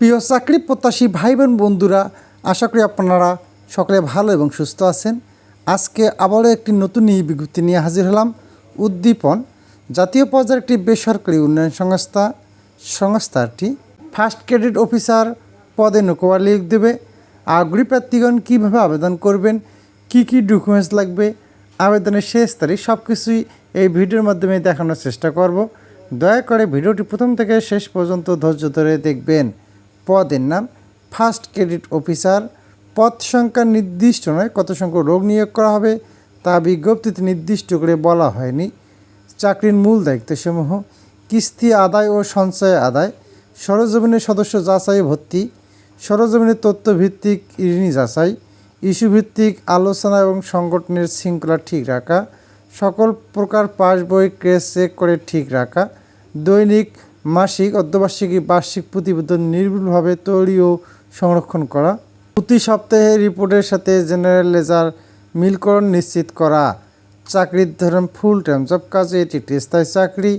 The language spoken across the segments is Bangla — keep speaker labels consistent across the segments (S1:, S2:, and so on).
S1: প্রিয় চাকরি প্রত্যাশী ভাই বোন বন্ধুরা, আশা করি আপনারা সকলে ভালো এবং সুস্থ আছেন। আজকে আবারও একটি নতুন বিজ্ঞপ্তি নিয়ে হাজির হলাম। উদ্দীপন, জাতীয় পর্যায়ের একটি বেসরকারি উন্নয়ন সংস্থা, সংস্থাটি ফার্স্ট ক্রেডিট অফিসার পদে নৌকোয়ার লিখ দেবে। আগ্রহী প্রার্থীগণ কীভাবে আবেদন করবেন, কি কি ডকুমেন্টস লাগবে, আবেদনের শেষ তারিখ সব কিছুই এই ভিডিওর মাধ্যমে দেখানোর চেষ্টা করব। দয়া করে ভিডিওটি প্রথম থেকে শেষ পর্যন্ত ধৈর্য ধরে দেখবেন। পদের নাম ফার্স্ট ক্রেডিট অফিসার। পদ সংখ্যা নির্দিষ্ট নয়, কত সংখ্যক রোগ নিয়োগ করা হবে তা বিজ্ঞপ্তিতে নির্দিষ্ট করে বলা হয়নি। চাকরির মূল দায়িত্বসমূহ, কিস্তি আদায় ও সঞ্চয় আদায়, সরজমিনের সদস্য যাচাই ভর্তি, সরজমিনের তথ্যভিত্তিক ঋণী যাচাই ইস্যু ভিত্তিক আলোচনা এবং সংগঠনের শৃঙ্খলা ঠিক রাখা, সকল প্রকার পাস বই ক্রেস চেক করে ঠিক রাখা, দৈনিক মাসিক, অর্ধবার্ষিকী, বার্ষিক প্রতিবেদন নির্ভুলভাবে তৈরি ও সংরক্ষণ করা। প্রতি সপ্তাহে রিপোর্টের সাথে জেনারেল লেজার মিলকরণ নিশ্চিত করা। চাকরির ধরন ফুল টাইম জব কাজে এটি একটি স্থায়ী চাকরি।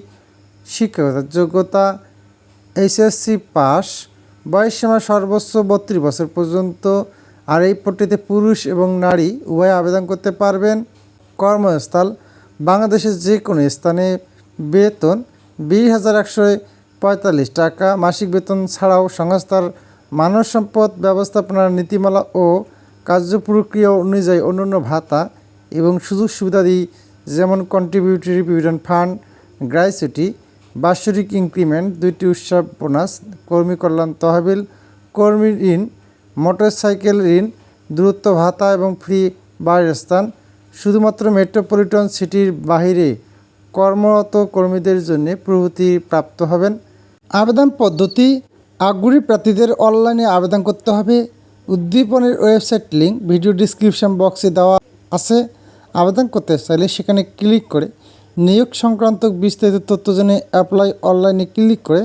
S1: শিক্ষকতার যোগ্যতা এইচএসসি পাস বয়স সীমা সর্বোচ্চ বত্রিশ বছর পর্যন্ত। আর এই পট্টিতে পুরুষ এবং নারী উভয় আবেদন করতে পারবেন। কর্মস্থল, বাংলাদেশের যে কোনো স্থানে বেতন বিশ হাজার একশো পঁয়তাল্লিশ টাকা। মাসিক বেতন ছাড়াও সংস্থার মানব সম্পদ ব্যবস্থাপনার নীতিমালা ও কার্যপ্রক্রিয়া অনুযায়ী অন্যান্য ভাতা এবং সুযোগ সুবিধাদি যেমন কন্ট্রিবিউটরি প্রভিডেন্ট ফান্ড গ্র্যাচুইটি বাৎসরিক ইনক্রিমেন্ট দুইটি উৎসব বোনাস কর্মী কল্যাণ তহবিল, কর্মী ঋণ মোটরসাইকেল ঋণ দূরত্ব ভাতা এবং ফ্রি বাড়ির স্থান শুধুমাত্র মেট্রোপলিটন সিটির বাহিরে কর্মরত কর্মীদের জন্য প্রভৃতি প্রাপ্ত হবেন। আবেদন পদ্ধতি, আগ্রহী প্রার্থীদের অনলাইনে আবেদন করতে হবে। উদ্দীপনের ওয়েবসাইট লিঙ্ক ভিডিও ডিসক্রিপশন বক্সে দেওয়া আছে। আবেদন করতে চাইলে সেখানে ক্লিক করে নিয়োগ সংক্রান্ত বিস্তারিত তথ্য জেনে অ্যাপ্লাই অনলাইনে ক্লিক করে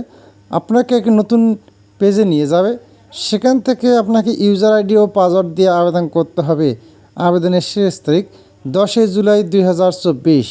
S1: আপনাকে এক নতুন পেজে নিয়ে যাবে। সেখান থেকে আপনাকে ইউজার আইডি ও পাসওয়ার্ড দিয়ে আবেদন করতে হবে। আবেদনের শেষ তারিখ দশই জুলাই দু হাজার চব্বিশ।